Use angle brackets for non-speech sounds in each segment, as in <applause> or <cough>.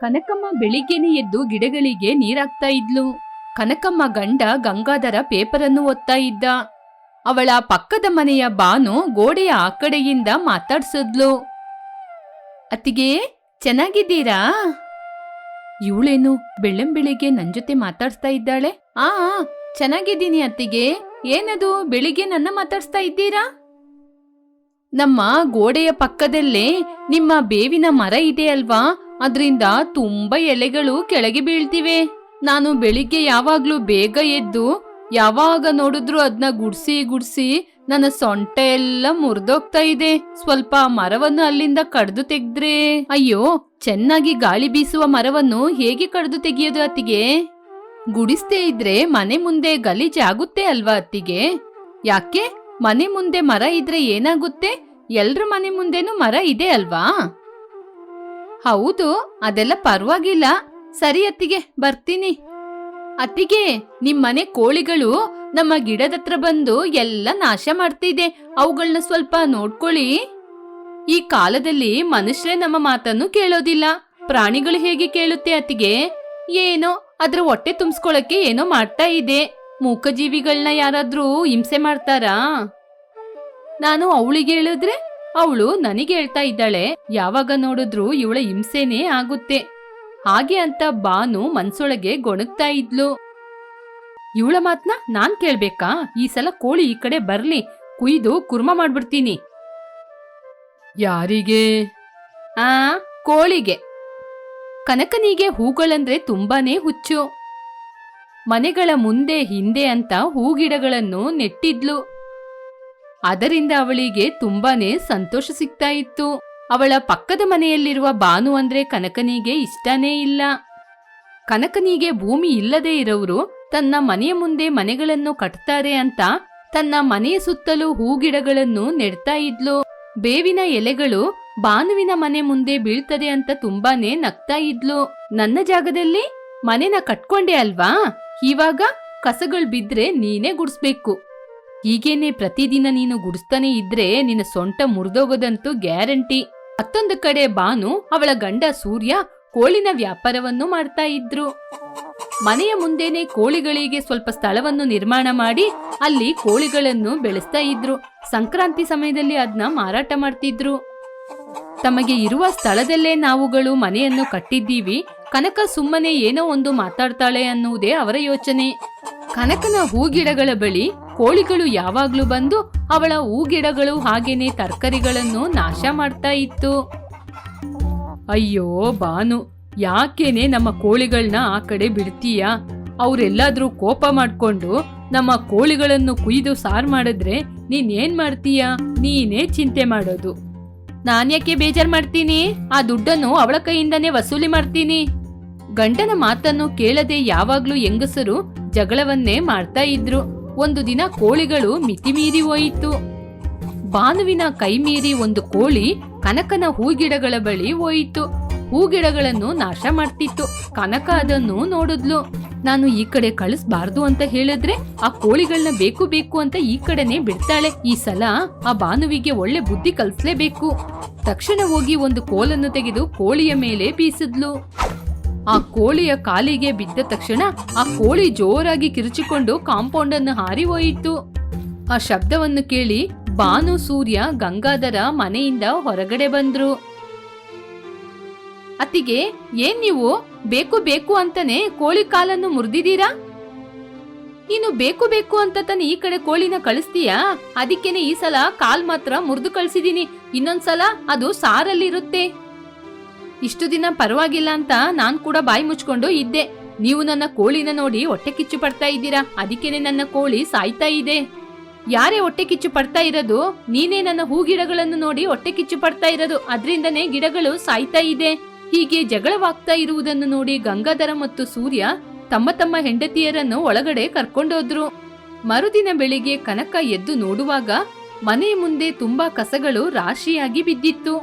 ಕನಕಮ್ಮ ಬೆಳಿಗ್ಗೆನೆ ಎದ್ದು ಗಿಡಗಳಿಗೆ ನೀರಾಕ್ತಾ ಇದ್ಲು. ಕನಕಮ್ಮ ಗಂಡ ಗಂಗಾಧರ ಪೇಪರನ್ನು ಓದ್ತಾ ಇದ್ದ. ಅವಳ ಪಕ್ಕದ ಮನೆಯ ಬಾನು ಗೋಡೆಯ ಆ ಕಡೆಯಿಂದ ಮಾತಾಡ್ಸಿದ್ಲು. ಅತ್ತಿಗೆ ಚೆನ್ನಾಗಿದ್ದೀರಾ? ಇವಳೇನು ಬೆಳ್ಳಂಬೆಳಿಗ್ಗೆ ನನ್ ಜೊತೆ ಮಾತಾಡ್ಸ್ತಾ ಇದ್ದಾಳೆ? ಆ ಆ, ಚೆನ್ನಾಗಿದ್ದೀನಿ ಅತ್ತಿಗೆ. ಏನದು ಬೆಳಿಗ್ಗೆ ನನ್ನ ಮಾತಾಡ್ಸ್ತಾ ಇದ್ದೀರಾ? ನಮ್ಮ ಗೋಡೆಯ ಪಕ್ಕದಲ್ಲೇ ನಿಮ್ಮ ಬೇವಿನ ಮರ ಇದೆ ಅಲ್ವಾ? ಅದ್ರಿಂದ ತುಂಬಾ ಎಲೆಗಳು ಕೆಳಗೆ ಬೀಳ್ತಿವೆ. ನಾನು ಬೆಳಿಗ್ಗೆ ಯಾವಾಗ್ಲೂ ಬೇಗ ಎದ್ದು, ಯಾವಾಗ ನೋಡಿದ್ರು ಅದನ್ನ ಗುಡ್ಸಿ ಗುಡ್ಸಿ ನನ್ನ ಸೊಂಟ ಎಲ್ಲ ಮುರಿದೋಗ್ತಾ ಇದೆ. ಸ್ವಲ್ಪ ಮರವನ್ನು ಅಲ್ಲಿಂದ ಕಡ್ದು ತೆಗ್ದ್ರೆ? ಅಯ್ಯೋ, ಚೆನ್ನಾಗಿ ಗಾಳಿ ಬೀಸುವ ಮರವನ್ನು ಹೇಗೆ ಕಡ್ದು ತೆಗೆಯೋದು ಅತ್ತಿಗೆ? ಗುಡಿಸ್ದೇ ಇದ್ರೆ ಮನೆ ಮುಂದೆ ಗಲೀಜಾಗುತ್ತೆ ಅಲ್ವಾ ಅತ್ತಿಗೆ? ಯಾಕೆ? ಮನೆ ಮುಂದೆ ಮರ ಇದ್ರೆ ಏನಾಗುತ್ತೆ? ಎಲ್ರ ಮನೆ ಮುಂದೆನೂ ಮರ ಇದೆ ಅಲ್ವಾ? ಹೌದು, ಅದೆಲ್ಲ ಪರವಾಗಿಲ್ಲ. ಸರಿ ಅತ್ತಿಗೆ, ಬರ್ತೀನಿ. ಅತ್ತಿಗೆ ನಿಮ್ಮನೆ ಕೋಳಿಗಳು ನಮ್ಮ ಗಿಡದತ್ರ ಬಂದು ಎಲ್ಲ ನಾಶ ಮಾಡ್ತಿದೆ. ಅವುಗಳನ್ನ ಸ್ವಲ್ಪ ನೋಡ್ಕೊಳ್ಳಿ. ಈ ಕಾಲದಲ್ಲಿ ಮನುಷ್ಯರೇ ನಮ್ಮ ಮಾತನ್ನು ಕೇಳೋದಿಲ್ಲ. ಪ್ರಾಣಿಗಳು ಹೇಗೆ ಕೇಳುತ್ತೆ ಅತ್ತಿಗೆ? ಏನೋ, ಅದ್ರ ಹೊಟ್ಟೆ ತುಂಬಿಸ್ಕೊಳಕ್ಕೆ ಏನೋ ಮಾಡ್ತಾ ಇದೆ. ಮೂಕಜೀವಿಗಳನ್ನ ಯಾರಾದ್ರೂ ಹಿಂಸೆ ಮಾಡ್ತಾರಾ? ನಾನು ಅವಳಿಗೆ ಹೇಳಿದ್ರೆ ಅವಳು ನನಗೆ ಹೇಳ್ತಾ ಇದ್ದಾಳೆ, ಯಾವಾಗ ನೋಡಿದ್ರು ಇವಳ ಹಿಂಸೆನೇ ಆಗುತ್ತೆ. ಹಾಗೆ ಅಂತ ಬಾನು ಮನ್ಸೊಳಗೆ ಗೊಣಗ್ತಾ ಇದ್ಲು. ಇವಳ ಮಾತ್ನ ನಾನ್ ಕೇಳ್ಬೇಕಾ? ಈ ಸಲ ಕೋಳಿ ಈ ಕಡೆ ಬರ್ಲಿ, ಕುಯ್ದು ಕುರ್ಮ ಮಾಡ್ಬಿಡ್ತೀನಿ. ಯಾರಿಗೆ? ಆ, ಕೋಳಿಗೆ. ಕನಕನಿಗೆ ಹೂಗಳಂದ್ರೆ ತುಂಬಾನೇ ಹುಚ್ಚು. ಮನೆಗಳ ಮುಂದೆ ಹಿಂದೆ ಅಂತ ಹೂಗಿಡಗಳನ್ನು ನೆಟ್ಟಿದ್ಲು. ಅದರಿಂದ ಅವಳಿಗೆ ತುಂಬಾನೇ ಸಂತೋಷ ಸಿಗ್ತಾ ಇತ್ತು. ಅವಳ ಪಕ್ಕದ ಮನೆಯಲ್ಲಿರುವ ಬಾನು ಅಂದ್ರೆ ಕನಕನಿಗೆ ಇಷ್ಟನೇ ಇಲ್ಲ. ಕನಕನಿಗೆ ಭೂಮಿ ಇಲ್ಲದೆ ಇರೋರು ತನ್ನ ಮನೆಯ ಮುಂದೆ ಮನೆಗಳನ್ನು ಕಟ್ತಾರೆ ಅಂತ ತನ್ನ ಮನೆಯ ಸುತ್ತಲೂ ಹೂಗಿಡಗಳನ್ನು ನೆಡ್ತಾ ಇದ್ಲು. ಬೇವಿನ ಎಲೆಗಳು ಬಾನುವಿನ ಮನೆ ಮುಂದೆ ಬೀಳ್ತದೆ ಅಂತ ತುಂಬಾನೇ ನಗ್ತಾ ಇದ್ಲು. ನನ್ನ ಜಾಗದಲ್ಲಿ ಮನೆನ ಕಟ್ಕೊಂಡೆ ಅಲ್ವಾ? ಇವಾಗ ಕಸಗಳು ಬಿದ್ರೆ ನೀನೇ ಗುಡಿಸ್ಬೇಕು. ಹೀಗೇನೆ ಪ್ರತಿದಿನ ನೀನು ಗುಡಿಸ್ತಾನೆ ಇದ್ರೆ ನಿನ್ನ ಸೊಂಟ ಮುರಿದೋಗೋದಂತೂ ಗ್ಯಾರಂಟಿ. ಮತ್ತೊಂದು ಕಡೆ ಬಾನು ಅವಳ ಗಂಡ ಸೂರ್ಯ ಕೋಳಿನ ವ್ಯಾಪಾರವನ್ನು ಮಾಡ್ತಾ ಇದ್ರು. ಮನೆಯ ಮುಂದೆನೆ ಕೋಳಿಗಳಿಗೆ ಸ್ವಲ್ಪ ಸ್ಥಳವನ್ನು ನಿರ್ಮಾಣ ಮಾಡಿ ಅಲ್ಲಿ ಕೋಳಿಗಳನ್ನು ಬೆಳೆಸ್ತಾ ಇದ್ರು. ಸಂಕ್ರಾಂತಿ ಸಮಯದಲ್ಲಿ ಅದನ್ನ ಮಾರಾಟ ಮಾಡ್ತಿದ್ರು. ತಮಗೆ ಇರುವ ಸ್ಥಳದಲ್ಲೇ ನಾವುಗಳು ಮನೆಯನ್ನು ಕಟ್ಟಿದ್ದೀವಿ. ಕನಕ ಸುಮ್ಮನೆ ಏನೋ ಒಂದು ಮಾತಾಡ್ತಾಳೆ ಅನ್ನುವುದೇ ಅವರ ಯೋಚನೆ. ಕನಕನ ಹೂಗಿಡಗಳ ಬಳಿ ಕೋಳಿಗಳು ಯಾವಾಗ್ಲೂ ಬಂದು ಅವಳ ಹೂಗಿಡಗಳು ಹಾಗೇನೆ ತರಕಾರಿಗಳನ್ನು ನಾಶ ಮಾಡ್ತಾ ಇತ್ತು. ಅಯ್ಯೋ ಬಾನು, ಯಾಕೇನೆ ನಮ್ಮ ಕೋಳಿಗಳನ್ನ ಆ ಕಡೆ ಬಿಡ್ತೀಯಾ? ಅವರೆಲ್ಲಾದ್ರೂ ಕೋಪ ಮಾಡ್ಕೊಂಡು ನಮ್ಮ ಕೋಳಿಗಳನ್ನು ಕುಯ್ದು ಸಾರ್ ಮಾಡಿದ್ರೆ ನೀನ್ ಏನ್ ಮಾಡ್ತೀಯಾ? ನೀನೇ ಚಿಂತೆ ಮಾಡೋದು. ನಾನ್ಯಾಕೆ ಬೇಜಾರ್ ಮಾಡ್ತೀನಿ? ಆ ದುಡ್ಡನ್ನು ಅವಳ ಕೈಯಿಂದನೇ ವಸೂಲಿ ಮಾಡ್ತೀನಿ. ಗಂಡನ ಮಾತನ್ನು ಕೇಳದೆ ಯಾವಾಗ್ಲೂ ಹೆಂಗಸರು ಜಗಳವನ್ನೇ ಮಾಡ್ತಾ ಇದ್ರು. ಒಂದು ದಿನ ಕೋಳಿಗಳು ಮಿತಿಮೀರಿ ಹೋಯಿತು. ಬಾನುವಿನ ಕೈಮೀರಿ ಒಂದು ಕೋಳಿ ಕನಕನ ಹೂಗಿಡಗಳ ಬಳಿ ಹೋಯಿತು. ಹೂಗಿಡಗಳನ್ನು ನಾಶ ಮಾಡ್ತಿತ್ತು. ಕನಕ ಅದನ್ನು ನೋಡಿದ್ಲು. ನಾನು ಈ ಕಡೆ ಕಳಿಸ್ಬಾರ್ದು ಅಂತ ಹೇಳಿದ್ರೆ ಆ ಕೋಳಿಗಳನ್ನ ಬೇಕು ಬೇಕು ಅಂತ ಈ ಕಡೆನೆ ಬಿಡ್ತಾಳೆ. ಈ ಸಲ ಆ ಬಾನುವಿಗೆ ಒಳ್ಳೆ ಬುದ್ಧಿ ಕಲಿಸ್ಲೇಬೇಕು. ತಕ್ಷಣ ಹೋಗಿ ಒಂದು ಕೋಲನ್ನು ತೆಗೆದು ಕೋಳಿಯ ಮೇಲೆ ಬೀಸಿದ್ಲು. ಆ ಕೋಳಿಯ ಕಾಲಿಗೆ ಬಿದ್ದ ತಕ್ಷಣ ಆ ಕೋಳಿ ಜೋರಾಗಿ ಕಿರುಚಿಕೊಂಡು ಕಾಂಪೌಂಡ್ ಅನ್ನು ಹಾರಿ ಹೋಯಿತು. ಆ ಶಬ್ದವನ್ನು ಕೇಳಿ ಬಾನು ಸೂರ್ಯ ಗಂಗಾಧರ ಮನೆಯಿಂದ ಹೊರಗಡೆ ಬಂದ್ರು. ಅತ್ತಿಗೆ, ಏನ್ ನೀವು? ಬೇಕು ಬೇಕು ಅಂತಾನೆ ಕೋಳಿ ಕಾಲನ್ನು ಮುರಿದಿದ್ದೀರಾ? ನೀನು ಬೇಕು ಬೇಕು ಅಂತ ತಾನೆ ಈ ಕಡೆ ಕೋಳಿನ ಕಳಿಸ್ತೀಯಾ? ಅದಕ್ಕೇನೆ ಈ ಸಲ ಕಾಲ್ ಮಾತ್ರ ಮುರಿದು ಕಳ್ಸಿದೀನಿ ಇನ್ನೊಂದ್ಸಲ ಅದು ಸಾರಲ್ಲಿರುತ್ತೆ. ಇಷ್ಟು ದಿನ ಪರವಾಗಿಲ್ಲ ಅಂತ ನಾನ್ ಕೂಡ ಬಾಯಿ ಮುಚ್ಕೊಂಡು ಇದ್ದೆ. ನೀವು ನನ್ನ ಕೋಳಿನ ನೋಡಿ ಹೊಟ್ಟೆ ಕಿಚ್ಚು ಪಡ್ತಾ ಇದ್ದೀರಾ? ಅದಕ್ಕೇನೆ ನನ್ನ ಕೋಳಿ ಸಾಯ್ತಾ ಇದೆ. ಯಾರೇ ಹೊಟ್ಟೆ ಕಿಚ್ಚು ಪಡ್ತಾ ಇರೋದು, ನೀನೇ ನನ್ನ ಹೂ ಗಿಡಗಳನ್ನು ನೋಡಿ ಹೊಟ್ಟೆ ಕಿಚ್ಚು ಪಡ್ತಾ ಇರೋದು. ಅದರಿಂದನೇ ಗಿಡಗಳು ಸಾಯ್ತಾ ಇದೆ. ಹೀಗೆ ಜಗಳವಾಗ್ತಾ ಇರುವುದನ್ನು ನೋಡಿ ಗಂಗಾಧರ ಮತ್ತು ಸೂರ್ಯ ತಮ್ಮ ತಮ್ಮ ಹೆಂಡತಿಯರನ್ನು ಒಳಗಡೆ ಕರ್ಕೊಂಡೋದ್ರು. ಮರುದಿನ ಬೆಳಿಗ್ಗೆ ಕನಕ ಎದ್ದು ನೋಡುವಾಗ ಮನೆಯ ಮುಂದೆ ತುಂಬಾ ಕಸಗಳು ರಾಶಿಯಾಗಿ ಬಿದ್ದಿತ್ತು.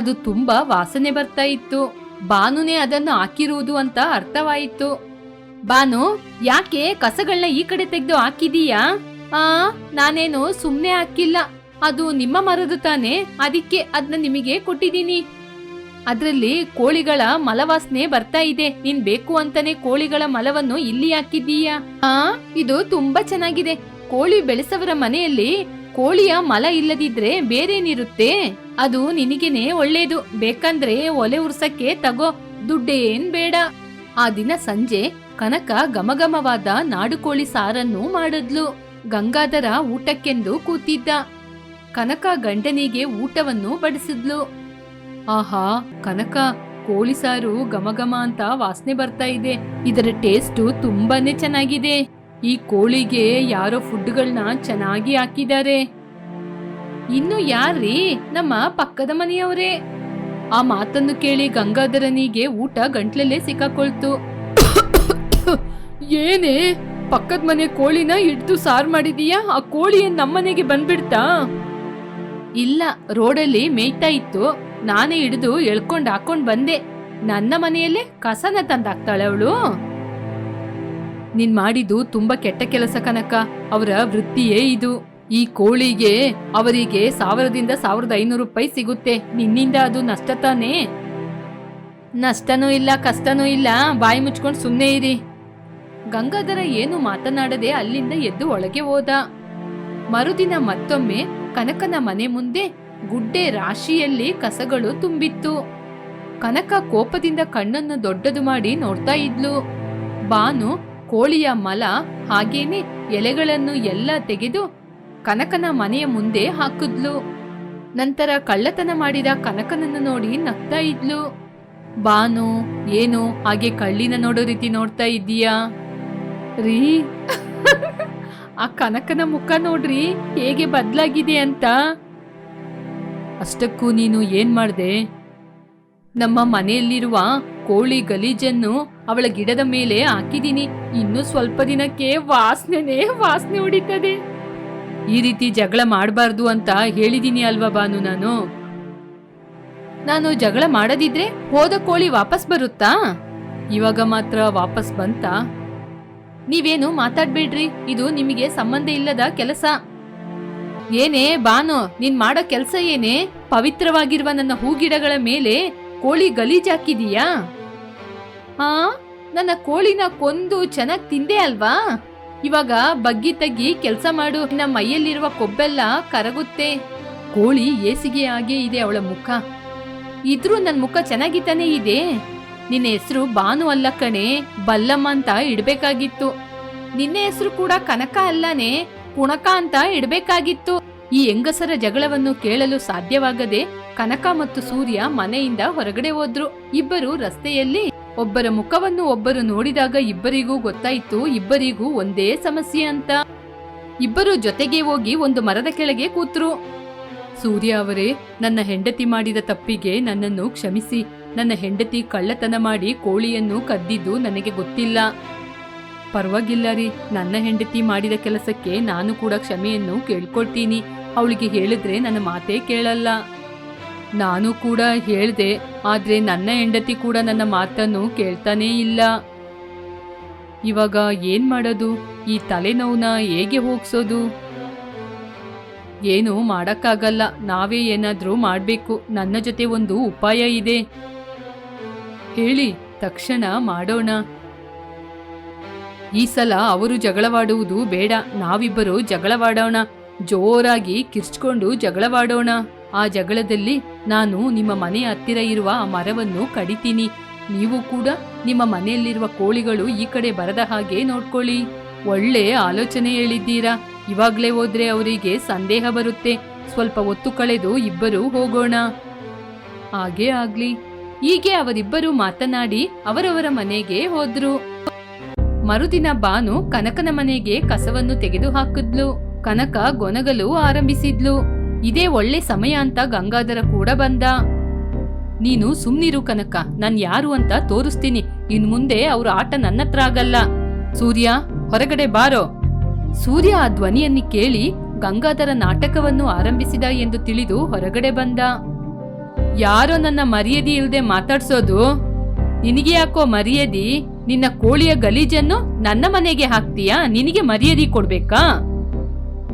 ಅದು ತುಂಬಾ ವಾಸನೆ ಬರ್ತಾ ಇತ್ತು. ಬಾನುನೇ ಅದನ್ನು ಹಾಕಿರುವುದು ಅಂತ ಅರ್ಥವಾಯಿತು. ಬಾನು, ಯಾಕೆ ಕಸಗಳನ್ನ ಈ ಕಡೆ ತೆಗೆದು ಹಾಕಿದೀಯಾ? ಆ, ನಾನೇನು ಸುಮ್ನೆ ಹಾಕಿಲ್ಲ. ಅದು ನಿಮ್ಮ ಮರದು ತಾನೆ. ಅದಕ್ಕೆ ಅದನ್ನ ನಿಮಗೆ ಕೊಟ್ಟಿದ್ದೀನಿ. ಅದ್ರಲ್ಲಿ ಕೋಳಿಗಳ ಮಲವಾಸನೆ ಬರ್ತಾ ಇದೆ. ನೀನ್ ಬೇಕು ಅಂತಾನೆ ಕೋಳಿಗಳ ಮಲವನ್ನು ಇಲ್ಲಿ ಹಾಕಿದ್ದೀಯಾ? ಆ, ಇದು ತುಂಬಾ ಚೆನ್ನಾಗಿದೆ. ಕೋಳಿ ಬೆಳೆಸವರ ಮನೆಯಲ್ಲಿ ಕೋಳಿಯ ಮಲ ಇಲ್ಲದಿದ್ರೆ ಬೇರೇನಿರುತ್ತೆ? ಅದು ನಿನಗೇನೆ ಒಳ್ಳೇದು. ಬೇಕಂದ್ರೆ ಒಲೆ ಉರ್ಸಕ್ಕೆ ತಗೋ. ದುಡ್ಡೇನ್ ಬೇಡ. ಆ ದಿನ ಸಂಜೆ ಕನಕ ಗಮಗಮವಾದ ನಾಡುಕೋಳಿ ಸಾರನ್ನು ಮಾಡಿದ್ಲು. ಗಂಗಾಧರ ಊಟಕ್ಕೆಂದು ಕೂತಿದ್ದ. ಕನಕ ಗಂಡನಿಗೆ ಊಟವನ್ನು ಬಡಿಸಿದ್ಲು. ಆಹಾ, ಕನಕ ಕೋಳಿ ಸಾರು ಗಮಗಮ ಅಂತ ವಾಸನೆ ಬರ್ತಾ ಇದೆ. ಇದರ ಟೇಸ್ಟ್ ತುಂಬಾನೇ ಚೆನ್ನಾಗಿದೆ. ಈ ಕೋಳಿಗೆ ಯಾರೋ ಫುಡ್ಗಳನ್ನ ಚೆನ್ನಾಗಿ ಹಾಕಿದ್ದಾರೆ. ಇನ್ನು ಯಾರ್ರೀ? ನಮ್ಮ ಪಕ್ಕದ ಮನೆಯವರೇ. ಆ ಮಾತನ್ನು ಕೇಳಿ ಗಂಗಾಧರನಿಗೆ ಊಟ ಗಂಟ್ಲಲ್ಲೇ ಸಿಕ್ಕಾಕೊಳ್ತು. ಏನೇ? ಪಕ್ಕದ ಮನೆ ಕೋಳಿನ ಹಿಡ್ದು ಸಾರ್ ಮಾಡಿದೀಯಾ? ಆ ಕೋಳಿ ನಮ್ಮನೆಗೆ ಬಂದ್ಬಿಡ್ತಾ? ಇಲ್ಲ, ರೋಡಲ್ಲಿ ಮೇಯ್ತಾ ಇತ್ತು. ನಾನೇ ಹಿಡಿದು ಎಳ್ಕೊಂಡ್ ಹಾಕೊಂಡ್ ಬಂದೆ. ನನ್ನ ಮನೆಯಲ್ಲೇ ಕಸನ ತಂದಾಕ್ತಾಳೆ ಅವಳು. ನೀನ್ ಮಾಡಿದ್ದು ತುಂಬಾ ಕೆಟ್ಟ ಕೆಲಸ ಕನಕ. ಅವರ ವೃತ್ತಿಯೇ ಇದು. ಈ ಕೋಳಿಗೆ ಅವರಿಗೆ ಸಾವಿರದಿಂದ ಸಾವಿರದ ಐನೂರು ರೂಪಾಯಿ ಸಿಗುತ್ತೆ. ನಿನ್ನಿಂದ ಅದು ನಷ್ಟ ತಾನೇ? ನಷ್ಟನೂ ಇಲ್ಲ, ಕಷ್ಟನೂ ಇಲ್ಲ. ಬಾಯಿ ಮುಚ್ಕೊಂಡು ಸುಮ್ಮನೆ ಇರಿ. ಗಂಗಾಧರ ಏನು ಮಾತನಾಡದೆ ಅಲ್ಲಿಂದ ಎದ್ದು ಒಳಗೆ ಹೋದ. ಮರುದಿನ ಮತ್ತೊಮ್ಮೆ ಕನಕನ ಮನೆ ಮುಂದೆ ಗುಡ್ಡೆ ರಾಶಿಯಲ್ಲಿ ಕಸಗಳು ತುಂಬಿತ್ತು. ಕನಕ ಕೋಪದಿಂದ ಕಣ್ಣನ್ನು ದೊಡ್ಡದು ಮಾಡಿ ನೋಡ್ತಾ ಇದ್ಲು. ಬಾನು, ಕೋಳಿಯ ಮಲ, ಹಾಗೇನೆ ಎಲೆಗಳನ್ನು ಎಲ್ಲ ತೆಗೆದು ಕನಕನ ಮನೆಯ ಮುಂದೆ ಹಾಕಿದ್ಲು. ನಂತರ ಕಳ್ಳತನ ಮಾಡಿದ ಕನಕನನ್ನು ನೋಡಿ ನಗ್ತಾ ಇದ್ಲು. ಬಾನು, ಏನು ಹಾಗೆ ಕಳ್ಳಿನ ನೋಡೋ ರೀತಿ ನೋಡ್ತಾ ಇದ್ದೀಯಾ? ರೀ, <laughs> ಆ ಕನಕನ ಮುಖ ನೋಡ್ರಿ, ಹೇಗೆ ಬದಲಾಗಿದೆ ಅಂತ. ಅಷ್ಟಕ್ಕೂ ನೀನು ಏನ್ ಮಾಡ್ದೆ? ನಮ್ಮ ಮನೆಯಲ್ಲಿರುವ ಕೋಳಿ ಗಲೀಜನ್ನು ಅವಳ ಗಿಡದ ಮೇಲೆ ಹಾಕಿದೀನಿ ಇನ್ನು ಸ್ವಲ್ಪ ದಿನಕ್ಕೆ ವಾಸನೆನೇ ವಾಸನೆ ಹೊಡಿತದೆ. ಈ ರೀತಿ ಜಗಳ ಮಾಡಬಾರ್ದು ಅಂತ ಹೇಳಿದೀನಿ ಅಲ್ವಾ ಬಾನು ನಾನು? ನಾನು ಜಗಳ ಮಾಡದಿದ್ರೆ ಹೋದ ಕೋಳಿ ವಾಪಸ್ ಬರುತ್ತಾ? ಇವಾಗ ಮಾತ್ರ ವಾಪಸ್ ಬಂತಾ? ನೀವೇನು ಮಾತಾಡ್ಬೇಡ್ರಿ. ಇದು ನಿಮಗೆ ಸಂಬಂಧ ಇಲ್ಲದ ಕೆಲಸ. ಏನೇ ಬಾನು, ನೀನ್ ಮಾಡೋ ಕೆಲ್ಸ ಏನೇ? ಪವಿತ್ರವಾಗಿರುವ ನನ್ನ ಹೂಗಿಡಗಳ ಮೇಲೆ ಕೋಳಿ ಗಲೀಜಾಕಿದೀಯಾ ಹಾ ನನ್ನ ಕೋಳಿನ ಕೊಂದು ಚೆನ್ನಾಗ್ ತಿಂದೆ ಅಲ್ವಾ? ಇವಾಗ ಬಗ್ಗಿ ತಗ್ಗಿ ಕೆಲ್ಸ ಮಾಡು. ನಿನ್ನ ಮೈಯಲ್ಲಿರುವ ಕೊಬ್ಬೆಲ್ಲ ಕರಗುತ್ತೆ. ಕೋಳಿ ಏಸಿಗೆ ಆಗೇ ಇದೆ ಅವಳ ಮುಖ. ಇದ್ರೂ ನನ್ನ ಮುಖ ಚೆನ್ನಾಗಿತಾನೆ ಇದೆ. ನಿನ್ನ ಹೆಸರು ಬಾನು ಅಲ್ಲ ಕಣೆ. ಬಲ್ಲಮ್ಮ ಅಂತ ಇಡ್ಬೇಕಾಗಿತ್ತು. ನಿನ್ನ ಹೆಸರು ಕೂಡ ಕನಕ ಅಲ್ಲನೆ. ಕುಣಕ ಅಂತ ಇಡಬೇಕಾಗಿತ್ತು. ಈ ಹೆಂಗಸರ ಜಗಳವನ್ನು ಕೇಳಲು ಸಾಧ್ಯವಾಗದೆ ಕನಕ ಮತ್ತು ಸೂರ್ಯ ಮನೆಯಿಂದ ಹೊರಗಡೆ ಹೋದ್ರು. ಇಬ್ಬರು ರಸ್ತೆಯಲ್ಲಿ ಒಬ್ಬರ ಮುಖವನ್ನು ಒಬ್ಬರು ನೋಡಿದಾಗ ಇಬ್ಬರಿಗೂ ಗೊತ್ತಾಯಿತು, ಇಬ್ಬರಿಗೂ ಒಂದೇ ಸಮಸ್ಯೆ ಅಂತ. ಇಬ್ಬರು ಜೊತೆಗೆ ಹೋಗಿ ಒಂದು ಮರದ ಕೆಳಗೆ ಕೂತ್ರು. ಸೂರ್ಯ ಅವರೇ, ನನ್ನ ಹೆಂಡತಿ ಮಾಡಿದ ತಪ್ಪಿಗೆ ನನ್ನನ್ನು ಕ್ಷಮಿಸಿ. ನನ್ನ ಹೆಂಡತಿ ಕಳ್ಳತನ ಮಾಡಿ ಕೋಳಿಯನ್ನು ಕದ್ದಿದ್ದು ನನಗೆ ಗೊತ್ತಿಲ್ಲ. ಪರವಾಗಿಲ್ಲ ರೀ. ನನ್ನ ಹೆಂಡತಿ ಮಾಡಿದ ಕೆಲಸಕ್ಕೆ ನಾನು ಕೂಡ ಕ್ಷಮೆಯನ್ನು ಕೇಳ್ಕೊಳ್ತೀನಿ. ಅವಳಿಗೆ ಹೇಳಿದ್ರೆ ನನ್ನ ಮಾತೇ ಕೇಳಲ್ಲ. ನಾನು ಕೂಡ ಹೇಳಿದೆ, ಆದ್ರೆ ನನ್ನ ಹೆಂಡತಿ ಕೂಡ ನನ್ನ ಮಾತನ್ನು ಕೇಳ್ತಾನೇ ಇಲ್ಲ. ಇವಾಗ ಏನ್ ಮಾಡೋದು? ಈ ತಲೆನೋವನ್ನ ಹೇಗೆ ಹೋಗ್ಸೋದು? ಏನು ಮಾಡಕ್ಕಾಗಲ್ಲ. ನಾವೇ ಏನಾದರೂ ಮಾಡಬೇಕು. ನನ್ನ ಜೊತೆ ಒಂದು ಉಪಾಯ ಇದೆ. ಹೇಳಿ, ತಕ್ಷಣ ಮಾಡೋಣ. ಈ ಸಲ ಅವರು ಜಗಳವಾಡುವುದು ಬೇಡ. ನಾವಿಬ್ಬರು ಜಗಳವಾಡೋಣ. ಜೋರಾಗಿ ಕಿರ್ಚ್ಕೊಂಡು ಜಗಳವಾಡೋಣ. ಆ ಜಗಳದಲ್ಲಿ ನಾನು ನಿಮ್ಮ ಮನೆ ಹತ್ತಿರ ಇರುವ ಆ ಮರವನ್ನು ಕಡಿತೀನಿ. ನೀವು ಕೂಡ ನಿಮ್ಮ ಮನೆಯಲ್ಲಿರುವ ಕೋಳಿಗಳು ಈ ಕಡೆ ಬರದ ಹಾಗೆ ನೋಡ್ಕೊಳ್ಳಿ. ಒಳ್ಳೆ ಆಲೋಚನೆ ಹೇಳಿದ್ದೀರಾ. ಇವಾಗ್ಲೇ ಹೋದ್ರೆ ಅವರಿಗೆ ಸಂದೇಹ ಬರುತ್ತೆ. ಸ್ವಲ್ಪ ಒತ್ತು ಕಳೆದು ಇಬ್ಬರು ಹೋಗೋಣ. ಹಾಗೇ ಆಗ್ಲಿ. ಹೀಗೆ ಅವರಿಬ್ಬರು ಮಾತನಾಡಿ ಅವರವರ ಮನೆಗೆ ಹೋದ್ರು. ಮರುದಿನ ಬಾನು ಕನಕನ ಮನೆಗೆ ಕಸವನ್ನು ತೆಗೆದು ಹಾಕಿದ್ಲು ಕನಕ ಗೊನಗಲು ಆರಂಭಿಸಿದ್ಲು. ಇದೇ ಒಳ್ಳೆ ಸಮಯ ಅಂತ ಗಂಗಾಧರ ಕೂಡ ಬಂದ. ನೀನು ಸುಮ್ನಿರು ಕನಕ, ನಾನ್ ಯಾರು ಅಂತ ತೋರಿಸ್ತೀನಿ. ಇನ್ ಮುಂದೆ ಅವ್ರ ಆಟ ನನ್ನತ್ರ ಆಗಲ್ಲ. ಸೂರ್ಯ, ಹೊರಗಡೆ ಬಾರೋ. ಸೂರ್ಯ ಆ ಧ್ವನಿಯನ್ನು ಕೇಳಿ ಗಂಗಾಧರ ನಾಟಕವನ್ನು ಆರಂಭಿಸಿದ ಎಂದು ತಿಳಿದು ಹೊರಗಡೆ ಬಂದ. ಯಾರೋ ನನ್ನ ಮರ್ಯಾದಿ ಇಲ್ಲದೆ ಮಾತಾಡ್ಸೋದು? ನಿನಗೆ ಯಾಕೋ ಮರ್ಯಾದಿ? ನಿನ್ನ ಕೋಳಿಯ ಗಲೀಜನ್ನು ನನ್ನ ಮನೆಗೆ ಹಾಕ್ತೀಯಾ? ನಿನಗೆ ಮರ್ಯಾದೆ ಕೊಡ್ಬೇಕಾ?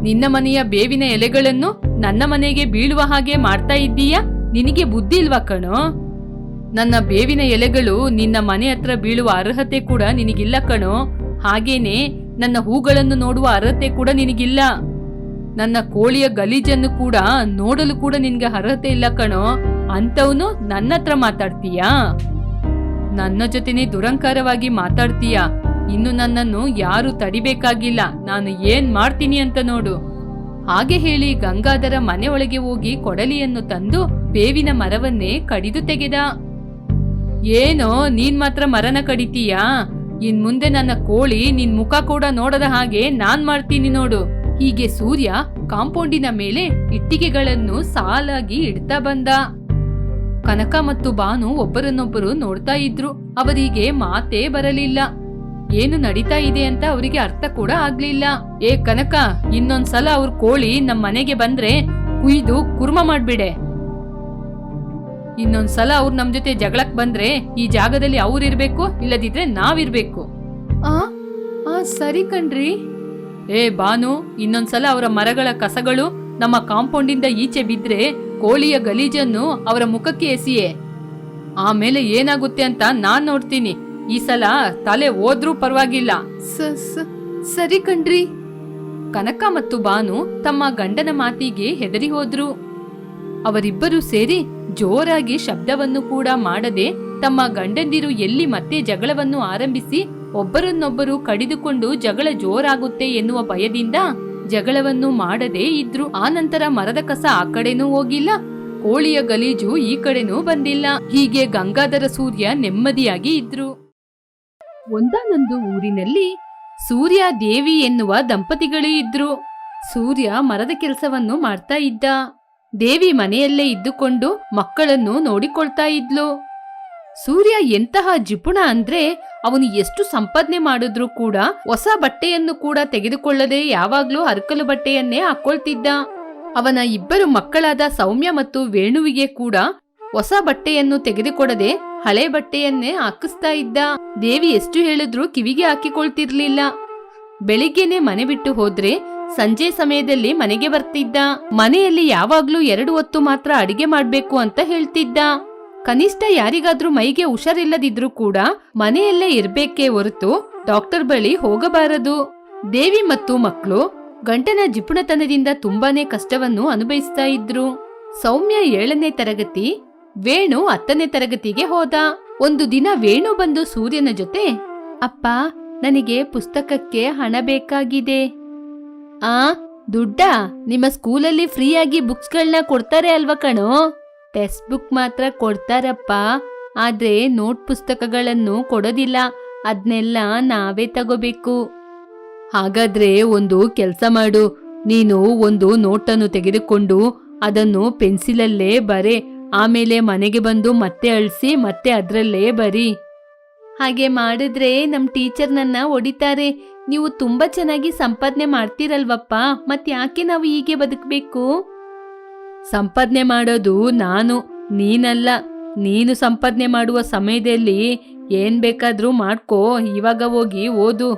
ನಿನ್ನ ಮನೆಯ ಬೇವಿನ ಎಲೆಗಳನ್ನು ನನ್ನ ಮನೆಗೆ ಬೀಳುವ ಹಾಗೆ ಮಾಡ್ತಾ ಇದ್ದೀಯಾ? ನಿನಗೆ ಬುದ್ಧಿ ಇಲ್ವಾ ಕಣೋ? ನನ್ನ ಬೇವಿನ ಎಲೆಗಳು ನಿನ್ನ ಮನೆ ಹತ್ರ ಬೀಳುವ ಅರ್ಹತೆ ಕೂಡ ನಿನಗಿಲ್ಲ ಕಣೋ. ಹಾಗೇನೆ ನನ್ನ ಹೂಗಳನ್ನು ನೋಡುವ ಅರ್ಹತೆ ಕೂಡ ನಿನಗಿಲ್ಲ. ನನ್ನ ಕೋಳಿಯ ಗಲೀಜನ್ನು ಕೂಡ ನೋಡಲು ಕೂಡ ನಿನಗೆ ಅರ್ಹತೆ ಇಲ್ಲ ಕಣೋ. ಅಂತವನು ನನ್ನ ಹತ್ರ ಮಾತಾಡ್ತೀಯಾ? ನನ್ನ ಜೊತೆನೆ ದುರಂಕಾರವಾಗಿ ಮಾತಾಡ್ತೀಯಾ? ಇನ್ನು ನನ್ನನ್ನು ಯಾರು ತಡಿಬೇಕಾಗಿಲ್ಲ. ನಾನು ಏನ್ ಮಾಡ್ತೀನಿ ಅಂತ ನೋಡು. ಹಾಗೆ ಹೇಳಿ ಗಂಗಾಧರ ಮನೆ ಒಳಗೆ ಹೋಗಿ ಕೊಡಲಿಯನ್ನು ತಂದು ಬೇವಿನ ಮರವನ್ನೇ ಕಡಿದು ತೆಗೆದ. ಏನೋ, ನೀನ್ ಮಾತ್ರ ಮರನ ಕಡಿತೀಯಾ? ಇನ್ ಮುಂದೆ ನನ್ನ ಕೋಳಿ ನಿನ್ ಮುಖ ಕೂಡ ನೋಡದ ಹಾಗೆ ನಾನ್ ಮಾಡ್ತೀನಿ ನೋಡು. ಹೀಗೆ ಸೂರ್ಯ ಕಾಂಪೌಂಡಿನ ಮೇಲೆ ಇಟ್ಟಿಗೆಗಳನ್ನು ಸಾಲಾಗಿ ಇಡ್ತಾ ಬಂದ. ಕನಕ ಮತ್ತು ಬಾನು ಒಬ್ಬರನ್ನೊಬ್ಬರು ನೋಡ್ತಾ ಇದ್ರು. ಅವರಿಗೆ ಮಾತೇ ಬರಲಿಲ್ಲ. ಏನು ನಡೀತಾ ಇದೆ ಅಂತ ಅವರಿಗೆ ಅರ್ಥ ಕೂಡ ಆಗ್ಲಿಲ್ಲ. ಏ ಕನಕ ಇನ್ನೊಂದ್ಸಲ ಅವ್ರ ಕೋಳಿ ನಮ್ ಮನೆಗೆ ಬಂದ್ರೆ ಕುಯ್ದು ಕುರ್ಮ ಮಾಡ್ಬಿಡೆ. ಇನ್ನೊಂದ್ಸಲ ಅವ್ರು ನಮ್ ಜೊತೆ ಜಗಳಕ್ ಬಂದ್ರೆ ಈ ಜಾಗದಲ್ಲಿ ಅವ್ರಿರ್ಬೇಕು ಇಲ್ಲದಿದ್ರೆ ನಾವಿರ್ಬೇಕು. ಆ ಆ ಸರಿ ಕಣ್ರಿ. ಏ ಬಾನು ಇನ್ನೊಂದ್ಸಲ ಅವರ ಮರಗಳ ಕಸಗಳು ನಮ್ಮ ಕಾಂಪೌಂಡಿಂದ ಈಚೆ ಬಿದ್ರೆ ಕೋಳಿಯ ಗಲೀಜನ್ನು ಅವರ ಮುಖಕ್ಕೆ ಎಸಿಯೇ. ಆಮೇಲೆ ಏನಾಗುತ್ತೆ ಅಂತ ನಾನ್ ನೋಡ್ತೀನಿ. ಈ ಸಲ ತಲೆ ಹೋದ್ರೂ ಪರವಾಗಿಲ್ಲ. ಸರಿ ಕಣ್ರಿ. ಕನಕ ಮತ್ತು ಬಾನು ತಮ್ಮ ಗಂಡನ ಮಾತಿಗೆ ಹೆದರಿ ಹೋದ್ರು. ಅವರಿಬ್ಬರು ಸೇರಿ ಜೋರಾಗಿ ಶಬ್ದವನ್ನು ಕೂಡ ಮಾಡದೆ ತಮ್ಮ ಗಂಡಂದಿರು ಎಲ್ಲಿ ಮತ್ತೆ ಜಗಳವನ್ನು ಆರಂಭಿಸಿ ಒಬ್ಬರನ್ನೊಬ್ಬರು ಕಡಿದುಕೊಂಡು ಜಗಳ ಜೋರಾಗುತ್ತೆ ಎನ್ನುವ ಭಯದಿಂದ ಜಗಳವನ್ನು ಮಾಡದೇ ಇದ್ರು ಆನಂತರ ಮರದ ಕಸ ಆ ಕಡೆನೂ ಹೋಗಿಲ್ಲ. ಕೋಳಿಯ ಗಲೀಜು ಈ ಕಡೆನೂ ಬಂದಿಲ್ಲ. ಹೀಗೆ ಗಂಗಾಧರ ಸೂರ್ಯ ನೆಮ್ಮದಿಯಾಗಿ ಇದ್ರು. ಒಂದಾನೊಂದು ಊರಿನಲ್ಲಿ ಸೂರ್ಯ ದೇವಿ ಎನ್ನುವ ದಂಪತಿಗಳು ಇದ್ರು. ಸೂರ್ಯ ಮರದ ಕೆಲಸವನ್ನು ಮಾಡ್ತಾ ಇದ್ದ. ದೇವಿ ಮನೆಯಲ್ಲೇ ಇದ್ದುಕೊಂಡು ಮಕ್ಕಳನ್ನು ನೋಡಿಕೊಳ್ತಾ ಇದ್ಲು. ಸೂರ್ಯ ಎಂತಹ ಜಿಪುಣ ಅಂದ್ರೆ ಅವನು ಎಷ್ಟು ಸಂಪಾದನೆ ಮಾಡಿದ್ರೂ ಕೂಡ ಹೊಸ ಬಟ್ಟೆಯನ್ನು ಕೂಡ ತೆಗೆದುಕೊಳ್ಳದೆ ಯಾವಾಗ್ಲೂ ಹರಕಲು ಬಟ್ಟೆಯನ್ನೇ ಹಾಕೊಳ್ತಿದ್ದ. ಅವನ ಇಬ್ಬರು ಮಕ್ಕಳಾದ ಸೌಮ್ಯ ಮತ್ತು ವೇಣುವಿಗೆ ಕೂಡ ಹೊಸ ಬಟ್ಟೆಯನ್ನು ತೆಗೆದುಕೊಡದೆ ಹಳೆ ಬಟ್ಟೆಯನ್ನೇ ಹಾಕಿಸ್ತಾ ಇದ್ದ. ದೇವಿ ಎಷ್ಟು ಹೇಳಿದ್ರೂ ಕಿವಿಗೆ ಹಾಕಿಕೊಳ್ತಿರ್ಲಿಲ್ಲ. ಬೆಳಿಗ್ಗೆನೆ ಮನೆ ಬಿಟ್ಟು ಹೋದ್ರೆ ಸಂಜೆ ಸಮಯದಲ್ಲಿ ಮನೆಗೆ ಬರ್ತಿದ್ದ. ಮನೆಯಲ್ಲಿ ಯಾವಾಗ್ಲೂ ಎರಡು ಹೊತ್ತು ಮಾತ್ರ ಅಡಿಗೆ ಮಾಡ್ಬೇಕು ಅಂತ ಹೇಳ್ತಿದ್ದ. ಕನಿಷ್ಠ ಯಾರಿಗಾದ್ರೂ ಮೈಗೆ ಹುಷಾರಿಲ್ಲದಿದ್ರೂ ಕೂಡ ಮನೆಯಲ್ಲೇ ಇರ್ಬೇಕೇ ಹೊರತು ಡಾಕ್ಟರ್ ಬಳಿ ಹೋಗಬಾರದು. ದೇವಿ ಮತ್ತು ಮಕ್ಕಳು ಗಂಟನ ಜಿಪುಣತನದಿಂದ ತುಂಬಾನೇ ಕಷ್ಟವನ್ನು ಅನುಭವಿಸ್ತಾ ಇದ್ರು. ಸೌಮ್ಯ ಏಳನೇ ತರಗತಿ, ವೇಣು ಹತ್ತನೇ ತರಗತಿಗೆ ಹೋದ. ಒಂದು ದಿನ ವೇಣು ಬಂದು ಸೂರ್ಯನ ಜೊತೆ, ಅಪ್ಪ, ನನಗೆ ಪುಸ್ತಕಕ್ಕೆ ಹಣ ಬೇಕಾಗಿದೆ. ಆ, ದುಡ್ಡ? ನಿಮ್ಮ ಸ್ಕೂಲಲ್ಲಿ ಫ್ರೀಯಾಗಿ ಬುಕ್ಸ್ಗಳನ್ನ ಕೊಡ್ತಾರೆ ಅಲ್ವಾ ಕಣೋ? ಟೆಕ್ಸ್ಟ್ ಬುಕ್ ಮಾತ್ರ ಕೊಡ್ತಾರಪ್ಪ. ಆದ್ರೆ ನೋಟ್ ಪುಸ್ತಕಗಳನ್ನು ಕೊಡೋದಿಲ್ಲ. ಅದನ್ನೆಲ್ಲ ನಾವೇ ತಗೋಬೇಕು. ಹಾಗಾದ್ರೆ ಒಂದು ಕೆಲಸ ಮಾಡು. ನೀನು ಒಂದು ನೋಟನ್ನು ತೆಗೆದುಕೊಂಡು ಅದನ್ನು ಪೆನ್ಸಿಲಲ್ಲೇ ಬರೆ. ಆಮೇಲೆ ಮನೆಗೆ ಬಂದು ಮತ್ತೆ ಅಳಿಸಿ, ಮತ್ತೆ ಅದರಲ್ಲೇ ಬರಿ. ಹಾಗೆ ಮಾಡಿದ್ರೆ ನಮ್ಮ ಟೀಚರ್ ನನ್ನ ಹೊಡಿತಾರೆ. ನೀವು ತುಂಬಾ ಚೆನ್ನಾಗಿ ಸಂಪಾದನೆ ಮಾಡ್ತೀರಲ್ವಪ್ಪ. ಮತ್ತೆ ಯಾಕೆ ನಾವು ಹೀಗೆ ಬದುಕಬೇಕು? ಸಂಪಾದನೆ ಮಾಡೋದು ನಾನು, ನೀನಲ್ಲ. ನೀನು ಸಂಪಾದನೆ ಮಾಡುವ ಸಮಯದಲ್ಲಿ ಏನ್ ಬೇಕಾದ್ರೂ ಮಾಡ್ಕೋ, ಇವಾಗ ಹೋಗಿ ಓದು.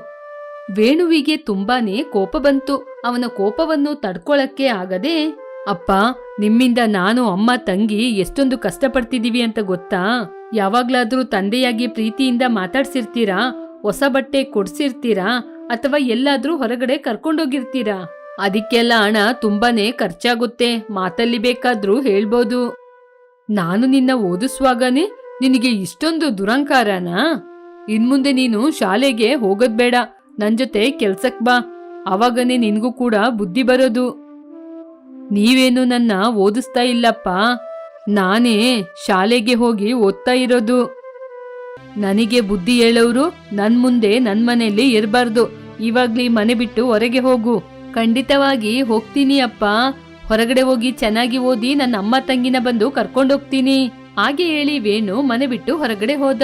ವೇಣುವಿಗೆ ತುಂಬಾನೇ ಕೋಪ ಬಂತು. ಅವನ ಕೋಪವನ್ನು ತಡ್ಕೊಳಕ್ಕೆ ಆಗದೆ, ಅಪ್ಪ, ನಿಮ್ಮಿಂದ ನಾನು, ಅಮ್ಮ, ತಂಗಿ ಎಷ್ಟೊಂದು ಕಷ್ಟಪಡ್ತಿದ್ದೀವಿ ಅಂತ ಗೊತ್ತಾ? ಯಾವಾಗ್ಲಾದ್ರೂ ತಂದೆಯಾಗಿ ಪ್ರೀತಿಯಿಂದ ಮಾತಾಡ್ಸಿರ್ತೀರಾ? ಹೊಸ ಬಟ್ಟೆ ಕೊಡ್ಸಿರ್ತೀರಾ? ಅಥವಾ ಎಲ್ಲಾದ್ರೂ ಹೊರಗಡೆ ಕರ್ಕೊಂಡೋಗಿರ್ತೀರಾ? ಅದಕ್ಕೆಲ್ಲ ಹಣ ತುಂಬಾನೇ ಖರ್ಚಾಗುತ್ತೆ. ಮಾತಲ್ಲಿ ಬೇಕಾದ್ರೂ ಹೇಳ್ಬೋದು. ನಾನು ನಿನ್ನ ಓದಿಸುವಾಗನೇ ನಿನಗೆ ಇಷ್ಟೊಂದು ದುರಂಕಾರನಾ? ಇನ್ಮುಂದೆ ನೀನು ಶಾಲೆಗೆ ಹೋಗೋದ್ ಬೇಡ. ನನ್ ಜೊತೆ ಕೆಲ್ಸಕ್ ಬಾ. ಅವಾಗನೇ ನಿನಗೂ ಕೂಡ ಬುದ್ಧಿ ಬರೋದು. ನೀವೇನು ನನ್ನ ಓದಿಸ್ತಾ ಇಲ್ಲಪ್ಪ. ನಾನೇ ಶಾಲೆಗೆ ಹೋಗಿ ಓದ್ತಾ ಇರೋದು. ನನಗೆ ಬುದ್ಧಿ ಹೇಳೋರು ನನ್ ಮುಂದೆ ನನ್ ಮನೆಯಲ್ಲಿ ಇರಬಾರ್ದು. ಇವಾಗ್ಲಿ ಮನೆ ಬಿಟ್ಟು ಹೊರಗೆ ಹೋಗು. ಖಂಡಿತವಾಗಿ ಹೋಗ್ತೀನಿ ಅಪ್ಪ. ಹೊರಗಡೆ ಹೋಗಿ ಚೆನ್ನಾಗಿ ಓದಿ ನನ್ನ ಅಮ್ಮ ತಂಗಿನ ಬಂದು ಕರ್ಕೊಂಡೋಗ್ತೀನಿ ಹಾಗೆ ಹೇಳಿ ವೇಣು ಮನೆ ಬಿಟ್ಟು ಹೊರಗಡೆ ಹೋದ.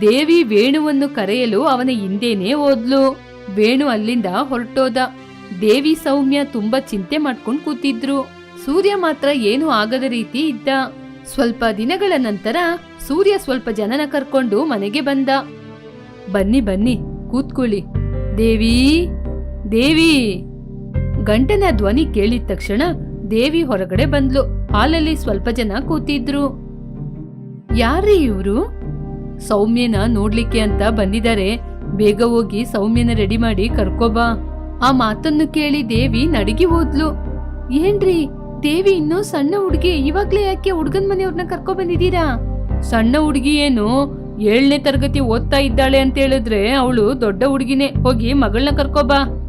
ದೇವಿ ವೇಣುವನ್ನು ಕರೆಯಲು ಅವನ ಹಿಂದೆನೇ ಓದ್ಲು ವೇಣು ಅಲ್ಲಿಂದ ಹೊರಟೋದ. ದೇವಿ ಸೌಮ್ಯ ತುಂಬಾ ಚಿಂತೆ ಮಾಡ್ಕೊಂಡು ಕೂತಿದ್ರು. ಸೂರ್ಯ ಮಾತ್ರ ಏನು ಆಗದ ರೀತಿ ಇದ್ದ. ಸ್ವಲ್ಪ ದಿನಗಳ ನಂತರ ಸೂರ್ಯ ಸ್ವಲ್ಪ ಜನನ ಕರ್ಕೊಂಡು ಮನೆಗೆ ಬಂದ. ಬನ್ನಿ ಬನ್ನಿ, ಕೂತ್ಕೊಳ್ಳಿ. ದೇವಿ. ದೇವಿ. ಗಂಟನ ಧ್ವನಿ ಕೇಳಿದ ತಕ್ಷಣ ದೇವಿ ಹೊರಗಡೆ ಬಂದ್ಲು. ಹಾಲಲ್ಲಿ ಸ್ವಲ್ಪ ಜನ ಕೂತಿದ್ರು. ಯಾರೀ ಇವ್ರು? ಸೌಮ್ಯನ ನೋಡ್ಲಿಕ್ಕೆ ಅಂತ ಬಂದಿದ್ದಾರೆ ಬೇಗ ಹೋಗಿ ಸೌಮ್ಯನ ರೆಡಿ ಮಾಡಿ ಕರ್ಕೋಬಾ ಆ ಮಾತನ್ನು ಕೇಳಿ ದೇವಿ ನಡಗಿ ಹೋದ್ಲು. ಏನ್ರಿ, ದೇವಿ ಇನ್ನೂ ಸಣ್ಣ ಹುಡುಗಿ, ಇವಾಗ್ಲೇ ಯಾಕೆ ಹುಡ್ಗನ್ ಮನೆಯವ್ರನ್ನ ಕರ್ಕೊ ಬಂದಿದ್ದೀರಾ? ಸಣ್ಣ ಹುಡುಗಿ ಏನು, ಏಳನೇ ತರಗತಿ ಓದ್ತಾ ಇದ್ದಾಳೆ ಅಂತ ಹೇಳಿದ್ರೆ ಅವಳು ದೊಡ್ಡ ಹುಡುಗಿನೇ. ಹೋಗಿ ಮಗಳನ್ನ ಕರ್ಕೋಬಾ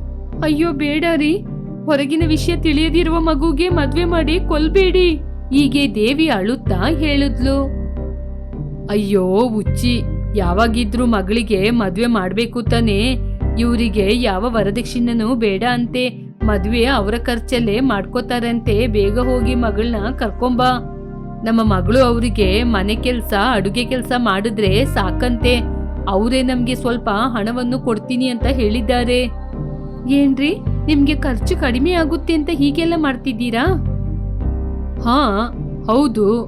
ಅಯ್ಯೋ ಬೇಡ ರೀ. ಹೊರಗಿನ ವಿಷಯ ತಿಳಿಯದಿರುವ ಮಗುಗೆ ಮದ್ವೆ ಮಾಡಿ ಕೊಲ್ಬೇಡಿ. ಹೀಗೆ ದೇವಿ ಅಳುತ್ತಾ ಹೇಳಿದ್ಲು. ಅಯ್ಯೋ ಉಚ್ಚಿ ಯಾವಾಗಿದ್ರು ಮಗಳಿಗೆ ಮದ್ವೆ ಮಾಡ್ಬೇಕು ತಾನೇ. ಇವರಿಗೆ ಯಾವ ವರದಕ್ಷಿಣೆನೂ ಬೇಡ ಅಂತೆ. ಮದ್ವೆ ಅವರ ಖರ್ಚಲ್ಲೇ ಮಾಡ್ಕೋತಾರಂತೆ. ಬೇಗ ಹೋಗಿ ಮಗಳನ್ನ ಕರ್ಕೊಂಬಾ. ನಮ್ಮ ಮಗಳು ಅವರಿಗೆ ಮನೆ ಕೆಲ್ಸ, ಅಡುಗೆ ಕೆಲ್ಸ ಮಾಡಿದ್ರೆ ಸಾಕಂತೆ. ಅವರೇ ನಮ್ಗೆ ಸ್ವಲ್ಪ ಹಣವನ್ನು ಕೊಡ್ತೀನಿ ಅಂತ ಹೇಳಿದ್ದಾರೆ. ಏನ್ರಿ? ನಿಮ್ಗೆ ಖರ್ಚು ಕಡಿಮೆ ಆಗುತ್ತೆ ಅಂತ ಹೀಗೆಲ್ಲ ಮಾಡ್ತಿದ್ದೀರಾ? ಹಾ, ಹೌದು.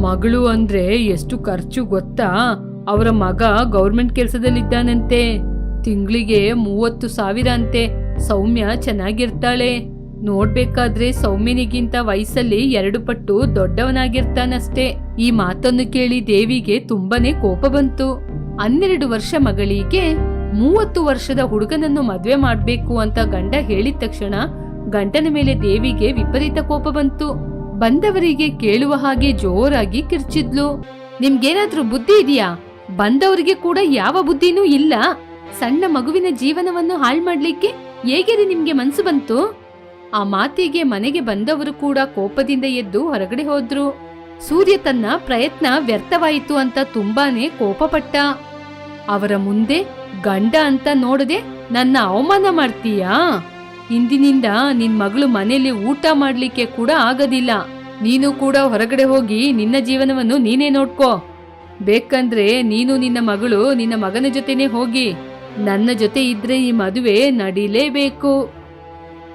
ಮಗಳು ಅಂದ್ರೆ ಎಷ್ಟು ಖರ್ಚು ಗೊತ್ತಾ? ಅವರ ಮಗ ಗೌರ್ಮೆಂಟ್ ಕೆಲಸದಲ್ಲಿದ್ದಾನಂತೆ. ತಿಂಗಳಿಗೆ ಮೂವತ್ತು ಸಾವಿರ ಅಂತೆ. ಸೌಮ್ಯ ಚೆನ್ನಾಗಿರ್ತಾಳೆ. ನೋಡ್ಬೇಕಾದ್ರೆ ಸೌಮ್ಯನಿಗಿಂತ ವಯಸ್ಸಲ್ಲಿ ಎರಡು ಪಟ್ಟು ದೊಡ್ಡವನಾಗಿರ್ತಾನಷ್ಟೇ. ಈ ಮಾತನ್ನು ಕೇಳಿ ದೇವಿಗೆ ತುಂಬಾನೇ ಕೋಪ ಬಂತು. ಹನ್ನೆರಡು ವರ್ಷ ಮಗಳಿಗೆ ಮೂವತ್ತು ವರ್ಷದ ಹುಡುಗನನ್ನು ಮದುವೆ ಮಾಡಬೇಕು ಅಂತ ಗಂಡ ಹೇಳಿದ ತಕ್ಷಣ ಗಂಡನ ಮೇಲೆ ದೇವಿಗೆ ವಿಪರೀತ ಕೋಪ ಬಂತು. ಬಂದವರಿಗೆ ಕೇಳುವ ಹಾಗೆ ಜೋರಾಗಿ ಕಿರ್ಚಿದ್ಲು. ನಿಮ್ಗೇನಾದ್ರೂ ಬುದ್ಧಿ ಇದೆಯಾ? ಬಂದವರಿಗೆ ಕೂಡ ಯಾವ ಬುದ್ಧಿನೂ ಇಲ್ಲ. ಸಣ್ಣ ಮಗುವಿನ ಜೀವನವನ್ನು ಹಾಳು ಮಾಡ್ಲಿಕ್ಕೆ ಹೇಗೆ ನಿಮ್ಗೆ ಮನ್ಸು ಬಂತು? ಆ ಮಾತಿಗೆ ಮನೆಗೆ ಬಂದವರು ಕೂಡ ಕೋಪದಿಂದ ಎದ್ದು ಹೊರಗಡೆ ಹೋದ್ರು. ಸೂರ್ಯ ತನ್ನ ಪ್ರಯತ್ನ ವ್ಯರ್ಥವಾಯಿತು ಅಂತ ತುಂಬಾನೇ ಕೋಪಪಟ್ಟ. ಅವರ ಮುಂದೆ ಗಂಡ ಅಂತ ನೋಡದೆ ನನ್ನ ಅವಮಾನ ಮಾಡ್ತೀಯಾ? ಇಂದಿನಿಂದ ನಿನ್ ಮಗಳು ಮನೆಯಲ್ಲಿ ಊಟ ಮಾಡ್ಲಿಕ್ಕೆ ಕೂಡ ಆಗೋದಿಲ್ಲ. ನೀನು ಕೂಡ ಹೊರಗಡೆ ಹೋಗಿ ನಿನ್ನ ಜೀವನವನ್ನು ನೀನೇ ನೋಡ್ಕೋ. ಬೇಕಂದ್ರೆ ನೀನು ನಿನ್ನ ಮಗಳು ನಿನ್ನ ಮಗನ ಜೊತೆನೆ ಹೋಗಿ. ನನ್ನ ಜೊತೆ ಇದ್ರೆ ಈ ಮದುವೆ ನಡೀಲೇಬೇಕು.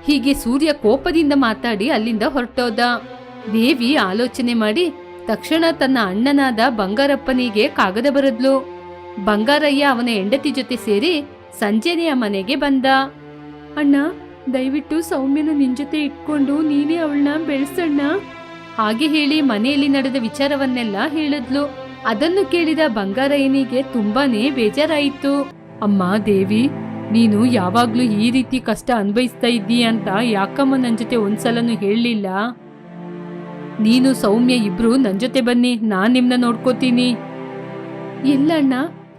ಹೀಗೆ ಸೂರ್ಯ ಕೋಪದಿಂದ ಮಾತಾಡಿ ಅಲ್ಲಿಂದ ಹೊರಟೋದ. ದೇವಿ ಆಲೋಚನೆ ಮಾಡಿ ತಕ್ಷಣ ತನ್ನ ಅಣ್ಣನಾದ ಬಂಗಾರಪ್ಪನಿಗೆ ಕಾಗದ ಬರೆದ್ಲು. ಬಂಗಾರಯ್ಯ ಅವನ ಹೆಂಡತಿ ಜೊತೆ ಸೇರಿ ಸಂಜೆನೆಯ ಮನೆಗೆ ಬಂದ. ಅಣ್ಣ, ದಯವಿಟ್ಟು ಸೌಮ್ಯನ ನಿನ್ ಜೊತೆ ಇಟ್ಕೊಂಡು ನೀನೇ ಅವಳನ್ನ ಬೆಳೆಸಣ್ಣ. ಹಾಗೆ ಹೇಳಿ ಮನೆಯಲ್ಲಿ ನಡೆದ ವಿಚಾರವನ್ನೆಲ್ಲ ಹೇಳಿದ್ಲು. ಅದನ್ನು ಕೇಳಿದ ಬಂಗಾರಯ್ಯನಿಗೆ ತುಂಬಾನೇ ಬೇಜಾರಾಯಿತು. ಅಮ್ಮ, ದೇವಿ, ನೀನು ಯಾವಾಗ್ಲೂ ಈ ರೀತಿ ಕಷ್ಟ ಅನ್ಭವಿಸ್ತಾ ಇದ್ದೀಯ ಅಂತ ಯಾಕಮ್ಮ ನನ್ ಜೊತೆ ಒಂದ್ಸಲನು ಹೇಳಲಿಲ್ಲ? ನೀನು ಸೌಮ್ಯ ಇಬ್ರು ನನ್ ಜೊತೆ ಬನ್ನಿ, ನಾನ್ ನಿಮ್ನ ನೋಡ್ಕೋತೀನಿ. ಇಲ್ಲ ಅಣ್ಣ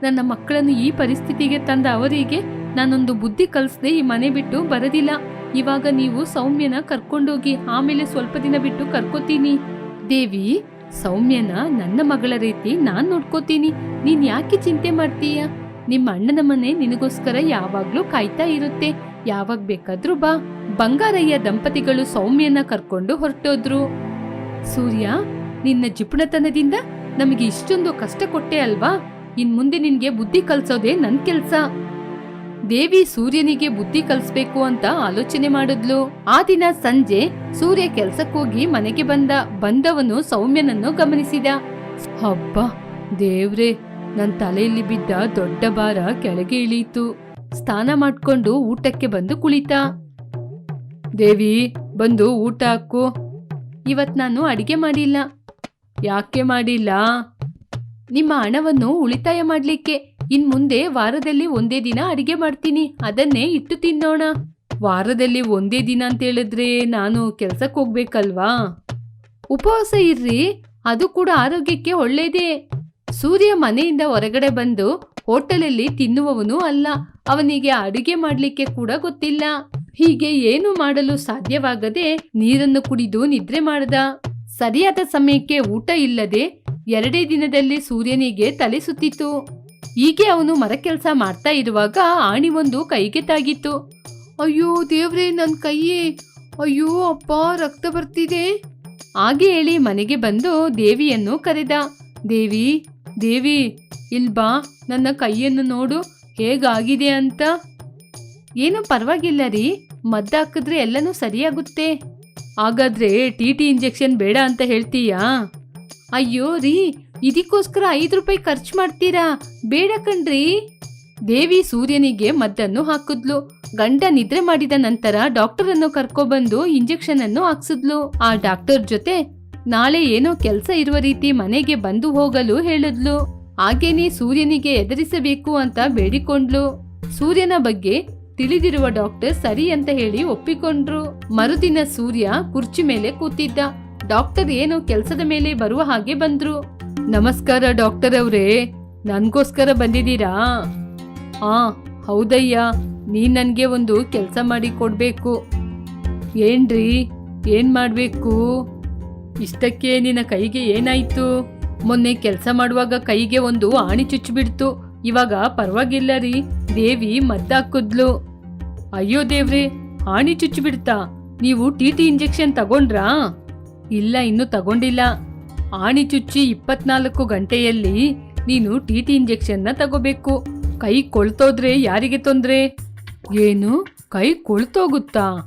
ನನ್ನ ಮಕ್ಕಳನ್ನು ಈ ಪರಿಸ್ಥಿತಿಗೆ ತಂದ ಅವರಿಗೆ ನಾನೊಂದು ಬುದ್ಧಿ ಕಲಿಸದೆ ಈ ಮನೆ ಬಿಟ್ಟು ಬರೋದಿಲ್ಲ. ಇವಾಗ ನೀವು ಸೌಮ್ಯನ ಕರ್ಕೊಂಡೋಗಿ ಆಮೇಲೆ ಸ್ವಲ್ಪ ದಿನ ಬಿಟ್ಟು ಕರ್ಕೋತೀನಿ. ದೇವಿ, ಸೌಮ್ಯನ ನನ್ನ ಮಗಳ ರೀತಿ ನಾನು ನೋಡ್ಕೋತೀನಿ. ನೀನ್ ಯಾಕೆ ಚಿಂತೆ ಮಾಡ್ತೀಯ? ನಿಮ್ಮ ಅಣ್ಣನ ಮನೆ ನಿನಗೋಸ್ಕರ ಯಾವಾಗ್ಲೂ ಕಾಯ್ತಾ ಇರುತ್ತೆ. ಯಾವಾಗ ಬೇಕಾದ್ರೂ ಬಾ. ಬಂಗಾರಯ್ಯ ದಂಪತಿಗಳು ಸೌಮ್ಯನ ಕರ್ಕೊಂಡು ಹೊರಟೋದ್ರು. ಸೂರ್ಯ, ನಿನ್ನ ಜಿಪುಣತನದಿಂದ ನಮಗೆ ಇಷ್ಟೊಂದು ಕಷ್ಟ ಕೊಟ್ಟೆ ಅಲ್ವಾ? ಇನ್ ಮುಂದೆ ನಿನ್ಗೆ ಬುದ್ಧಿ ಕಲ್ಸೋದೇ ನನ್ ಕೆಲ್ಸ. ದೇವಿ ಸೂರ್ಯನಿಗೆ ಬುದ್ಧಿ ಕಲಿಸ್ಬೇಕು ಅಂತ ಆಲೋಚನೆ ಮಾಡಿದ್ಲು. ಆ ದಿನ ಸಂಜೆ ಸೂರ್ಯ ಕೆಲ್ಸಕ್ಕೋಗಿ ಮನೆಗೆ ಬಂದ. ಬಂದವನು ಸೌಮ್ಯನನ್ನು ಗಮನಿಸಿದ. ಹಬ್ಬ, ದೇವ್ರೆ, ನನ್ ತಲೆಯಲ್ಲಿ ಬಿದ್ದ ದೊಡ್ಡ ಭಾರ ಕೆಳಗೆ ಇಳಿಯಿತು. ಸ್ನಾನ ಮಾಡ್ಕೊಂಡು ಊಟಕ್ಕೆ ಬಂದು ಕುಳಿತ. ದೇವಿ, ಬಂದು ಊಟ ಹಾಕು. ಇವತ್ ನಾನು ಅಡಿಗೆ ಮಾಡಿಲ್ಲ. ಯಾಕೆ ಮಾಡಿಲ್ಲ? ನಿಮ್ಮ ಹಣವನ್ನು ಉಳಿತಾಯ ಮಾಡಲಿಕ್ಕೆ. ಇನ್ ಮುಂದೆ ವಾರದಲ್ಲಿ ಒಂದೇ ದಿನ ಅಡಿಗೆ ಮಾಡ್ತೀನಿ. ಅದನ್ನೇ ಇಟ್ಟು ತಿನ್ನೋಣ. ವಾರದಲ್ಲಿ ಒಂದೇ ದಿನ ಅಂತ ಹೇಳಿದ್ರೆ ನಾನು ಕೆಲ್ಸಕ್ಕೆ ಹೋಗ್ಬೇಕಲ್ವಾ? ಉಪವಾಸ ಇರ್ರಿ. ಅದು ಕೂಡ ಆರೋಗ್ಯಕ್ಕೆ ಒಳ್ಳೇದೇ. ಸೂರ್ಯ ಮನೆಯಿಂದ ಹೊರಗಡೆ ಬಂದು ಹೋಟೆಲಲ್ಲಿ ತಿನ್ನುವವನು ಅಲ್ಲ. ಅವನಿಗೆ ಅಡುಗೆ ಮಾಡಲಿಕ್ಕೆ ಕೂಡ ಗೊತ್ತಿಲ್ಲ. ಹೀಗೆ ಏನು ಮಾಡಲು ಸಾಧ್ಯವಾಗದೆ ನೀರನ್ನು ಕುಡಿದು ನಿದ್ರೆ ಮಾಡದ. ಸರಿಯಾದ ಸಮಯಕ್ಕೆ ಊಟ ಇಲ್ಲದೆ ಎರಡೇ ದಿನದಲ್ಲಿ ಸೂರ್ಯನಿಗೆ ತಲೆ ಸುತ್ತಿತ್ತು ಹೀಗೆ ಅವನು ಮರ ಕೆಲಸ ಮಾಡ್ತಾ ಇರುವಾಗ ಆಣಿ ಒಂದು ಕೈಗೆ ತಾಗಿತ್ತು. ಅಯ್ಯೋ ದೇವ್ರೇ ನನ್ನ ಕೈಯೇ. ಅಯ್ಯೋ ಅಪ್ಪ, ರಕ್ತ ಬರ್ತಿದೆ. ಹಾಗೆ ಹೇಳಿ ಮನೆಗೆ ಬಂದು ದೇವಿಯನ್ನು ಕರೆದ. ದೇವಿ ದೇವಿ ಇಲ್ಬಾ ನನ್ನ ಕೈಯನ್ನು ನೋಡು, ಹೇಗಾಗಿದೆ ಅಂತ. ಏನು ಪರವಾಗಿಲ್ಲ ರೀ ಮದ್ದಾಕಿದ್ರೆ ಎಲ್ಲನೂ ಸರಿಯಾಗುತ್ತೆ. ಹಾಗಾದ್ರೆ ಟಿ ಟಿ ಇಂಜೆಕ್ಷನ್ ಬೇಡ ಅಂತ ಹೇಳ್ತೀಯಾ? ಅಯ್ಯೋ ರೀ, ಇದಕ್ಕೋಸ್ಕರ ಐದು ರೂಪಾಯಿ ಖರ್ಚು ಮಾಡ್ತೀರಾ? ಬೇಡ ಕಣ್ರಿ. ದೇವಿ ಸೂರ್ಯನಿಗೆ ಮದ್ದನ್ನು ಹಾಕಿದ್ಲು. ಗಂಡ ನಿದ್ರೆ ಮಾಡಿದ ನಂತರ ಡಾಕ್ಟರ್ ಅನ್ನು ಕರ್ಕೊಬಂದು ಇಂಜೆಕ್ಷನ್ ಅನ್ನು ಹಾಕ್ಸಿದ್ಲು. ಆ ಡಾಕ್ಟರ್ ಜೊತೆ ನಾಳೆ ಏನೋ ಕೆಲಸ ಇರುವ ರೀತಿ ಮನೆಗೆ ಬಂದು ಹೋಗಲು ಹೇಳಿದ್ಲು. ಹಾಗೇನೆ ಸೂರ್ಯನಿಗೆ ಎದುರಿಸಬೇಕು ಅಂತ ಬೇಡಿಕೊಂಡ್ಲು. ಸೂರ್ಯನ ಬಗ್ಗೆ ತಿಳಿದಿರುವ ಡಾಕ್ಟರ್ ಸರಿ ಅಂತ ಹೇಳಿ ಒಪ್ಪಿಕೊಂಡ್ರು. ಮರುದಿನ ಸೂರ್ಯ ಕುರ್ಚಿ ಮೇಲೆ ಕೂತಿದ್ದ. ಡಾಕ್ಟರ್ ಏನು ಕೆಲಸದ ಮೇಲೆ ಬರುವ ಹಾಗೆ ಬಂದ್ರು. ನಮಸ್ಕಾರ ಡಾಕ್ಟರ್ ಅವರೇ, ನನ್ಗೋಸ್ಕರ ಬಂದಿದ್ದೀರಾ? ಆ, ಹೌದಯ್ಯ ನೀ ನನಗೆ ಒಂದು ಕೆಲಸ ಮಾಡಿ ಕೊಡ್ಬೇಕು. ಏನ್ರಿ, ಏನ್ ಮಾಡಬೇಕು? ಇಷ್ಟಕ್ಕೆ ನಿನ್ನ ಕೈಗೆ ಏನಾಯ್ತು? ಮೊನ್ನೆ ಕೆಲಸ ಮಾಡುವಾಗ ಕೈಗೆ ಒಂದು ಆಣಿ ಚುಚ್ಚಿಬಿಡ್ತು. ಇವಾಗ ಪರವಾಗಿಲ್ಲ ರೀ, ದೇವಿ ಮದ್ದಾಕುದ್ಲು ಅಯ್ಯೋ ದೇವ್ರಿ, ಆಣಿ ಚುಚ್ಚಿಬಿಡ್ತಾ, ನೀವು ಟಿ ಟಿ ಇಂಜೆಕ್ಷನ್ ತಗೊಂಡ್ರಾ? ಇಲ್ಲ, ಇನ್ನೂ ತಗೊಂಡಿಲ್ಲ. ಆಣಿ ಚುಚ್ಚಿ ಇಪ್ಪತ್ನಾಲ್ಕು ಗಂಟೆಯಲ್ಲಿ ನೀನು ಟಿ ಟಿ ಇಂಜೆಕ್ಷನ್ನ ತಗೋಬೇಕು. ಕೈ ಕೊಳ್ತೋದ್ರೆ ಯಾರಿಗೆ ತೊಂದರೆ? ಏನು? ಕೈ ಕೊಳ್ತೋಗುತ್ತಾ?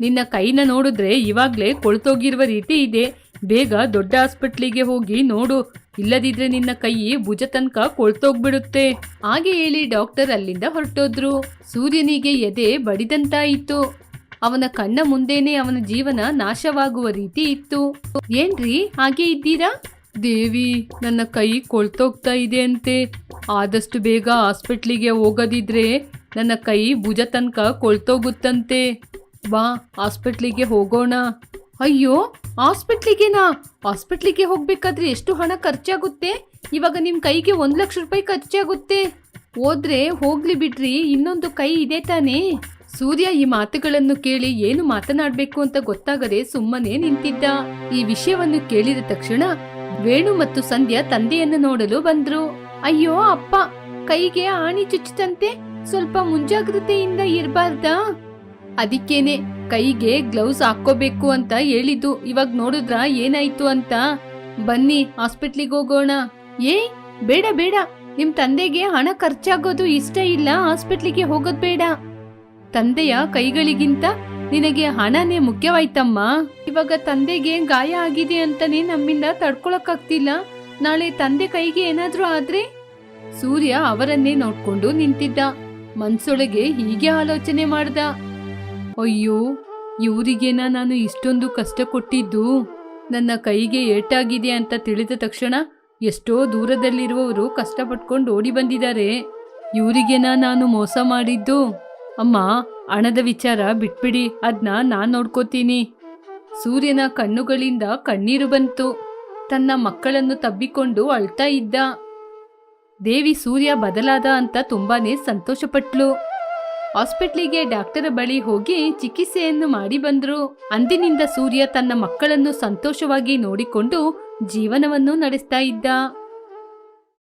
ನಿನ್ನ ಕೈನ ನೋಡಿದ್ರೆ ಇವಾಗ್ಲೇ ಕೊಳ್ತೋಗಿರುವ ರೀತಿ ಇದೆ. ಬೇಗ ದೊಡ್ಡ ಹಾಸ್ಪಿಟ್ಲಿಗೆ ಹೋಗಿ ನೋಡು. ಇಲ್ಲದಿದ್ರೆ ನಿನ್ನ ಕೈ ಭುಜ ತನಕ ಕೊಳ್ತೋಗ್ಬಿಡುತ್ತೆ. ಹಾಗೆ ಹೇಳಿ ಡಾಕ್ಟರ್ ಅಲ್ಲಿಂದ ಹೊರಟೋದ್ರು. ಸೂರ್ಯನಿಗೆ ಎದೆ ಬಡಿದಂತಾಯಿತು. ಅವನ ಕಣ್ಣ ಮುಂದೇನೆ ಅವನ ಜೀವನ ನಾಶವಾಗುವ ರೀತಿ ಇತ್ತು. ಏನ್ರಿ, ಹಾಗೆ ಇದ್ದೀರಾ? ದೇವಿ, ನನ್ನ ಕೈ ಕೊಳ್ತೋಗ್ತಾ ಇದೆ ಅಂತೆ ಆದಷ್ಟು ಬೇಗ ಹಾಸ್ಪಿಟ್ಲಿಗೆ ಹೋಗದಿದ್ರೆ ನನ್ನ ಕೈ ಭುಜ ತನಕ ಕೊಳ್ತೋಗುತ್ತಂತೆ. ಬಾ, ಹಾಸ್ಪಿಟ್ಲಿಗೆ ಹೋಗೋಣ. ಅಯ್ಯೋ, ಹಾಸ್ಪಿಟ್ಲಿಗೆನಾ? ಹಾಸ್ಪಿಟ್ಲಿಗೆ ಹೋಗ್ಬೇಕಾದ್ರೆ ಎಷ್ಟು ಹಣ ಖರ್ಚಾಗುತ್ತೆ? ಇವಾಗ ನಿಮ್ ಕೈಗೆ ಒಂದ್ ಲಕ್ಷ ರೂಪಾಯಿ ಖರ್ಚಾಗುತ್ತೆ. ಹೋದ್ರೆ ಹೋಗ್ಲಿ ಬಿಡ್ರಿ, ಇನ್ನೊಂದು ಕೈ ಇದೆ ತಾನೇ. ಸೂರ್ಯ ಈ ಮಾತುಗಳನ್ನು ಕೇಳಿ ಏನು ಮಾತನಾಡ್ಬೇಕು ಅಂತ ಗೊತ್ತಾಗದೆ ಸುಮ್ಮನೆ ನಿಂತಿದ್ದ. ಈ ವಿಷಯವನ್ನು ಕೇಳಿದ ತಕ್ಷಣ ವೇಣು ಮತ್ತು ಸಂಧ್ಯಾ ತಂದೆಯನ್ನು ನೋಡಲು ಬಂದ್ರು. ಅಯ್ಯೋ ಅಪ್ಪ, ಕೈಗೆ ಆಣಿ ಚುಚ್ಚಿತಂತೆ ಸ್ವಲ್ಪ ಮುಂಜಾಗ್ರತೆಯಿಂದ ಇರಬಾರ್ದಾ? ಅದಕ್ಕೇನೆ ಕೈಗೆ ಗ್ಲೌಸ್ ಹಾಕೋಬೇಕು ಅಂತ ಹೇಳಿದ್ದು, ಇವಾಗ ನೋಡಿದ್ರ ಏನಾಯ್ತು ಅಂತ. ಬನ್ನಿ, ಹಾಸ್ಪಿಟ್ಲಿಗೆ ಹೋಗೋಣ. ಏ, ಬೇಡ ಬೇಡ. ನಿಮ್ ತಂದೆಗೆ ಹಣ ಖರ್ಚಾಗೋದು ಇಷ್ಟ ಇಲ್ಲ, ಹಾಸ್ಪಿಟ್ಲಿಗೆ ಹೋಗೋದ್ ಬೇಡ. ತಂದೆಯ ಕೈಗಳಿಗಿಂತ ನಿನಗೆ ಹಣನೇ ಮುಖ್ಯವಾಯ್ತಮ್ಮ. ಇವಾಗ ತಂದೆಗೆ ಗಾಯ ಆಗಿದೆ ಅಂತಾನೆ ನಮ್ಮಿಂದ ತಡ್ಕೊಳಕ್ಕಾಗ್ತಿಲ್ಲ. ನಾಳೆ ತಂದೆ ಕೈಗೆ ಏನಾದ್ರೂ ಆದ್ರೆ ಸೂರ್ಯ ಅವರನ್ನೇ ನೋಡ್ಕೊಂಡು ನಿಂತಿದ್ದ. ಮನ್ಸೊಳಗೆ ಹೀಗೆ ಆಲೋಚನೆ ಮಾಡ್ದ. ಅಯ್ಯೋ, ಇವರಿಗೇನ ನಾನು ಇಷ್ಟೊಂದು ಕಷ್ಟ ಕೊಟ್ಟಿದ್ದು ನನ್ನ ಕೈಗೆ ಏಟಾಗಿದೆ ಅಂತ ತಿಳಿದ ತಕ್ಷಣ ಎಷ್ಟೋ ದೂರದಲ್ಲಿರುವವರು ಕಷ್ಟಪಟ್ಕೊಂಡು ಓಡಿ ಬಂದಿದ್ದಾರೆ. ಇವರಿಗೇನ ನಾನು ಮೋಸ ಮಾಡಿದ್ದು? ಅಮ್ಮ, ಹಣದ ವಿಚಾರ ಬಿಟ್ಬಿಡಿ ಅದನ್ನ ನಾನು ನೋಡ್ಕೋತೀನಿ. ಸೂರ್ಯನ ಕಣ್ಣುಗಳಿಂದ ಕಣ್ಣೀರು ಬಂತು. ತನ್ನ ಮಕ್ಕಳನ್ನು ತಬ್ಬಿಕೊಂಡು ಅಳ್ತಾ ಇದ್ದ. ದೇವಿ ಸೂರ್ಯ ಬದಲಾದ ಅಂತ ತುಂಬಾನೇ ಸಂತೋಷಪಟ್ಲು. ಹಾಸ್ಪಿಟ್ಲಿಗೆ ಡಾಕ್ಟರ್ ಬಳಿ ಹೋಗಿ ಚಿಕಿತ್ಸೆಯನ್ನು ಮಾಡಿ ಬಂದ್ರು. ಅಂದಿನಿಂದ ಸೂರ್ಯ ತನ್ನ ಮಕ್ಕಳನ್ನು ಸಂತೋಷವಾಗಿ ನೋಡಿಕೊಂಡು ಜೀವನವನ್ನು ನಡೆಸ್ತಾ ಇದ್ದ.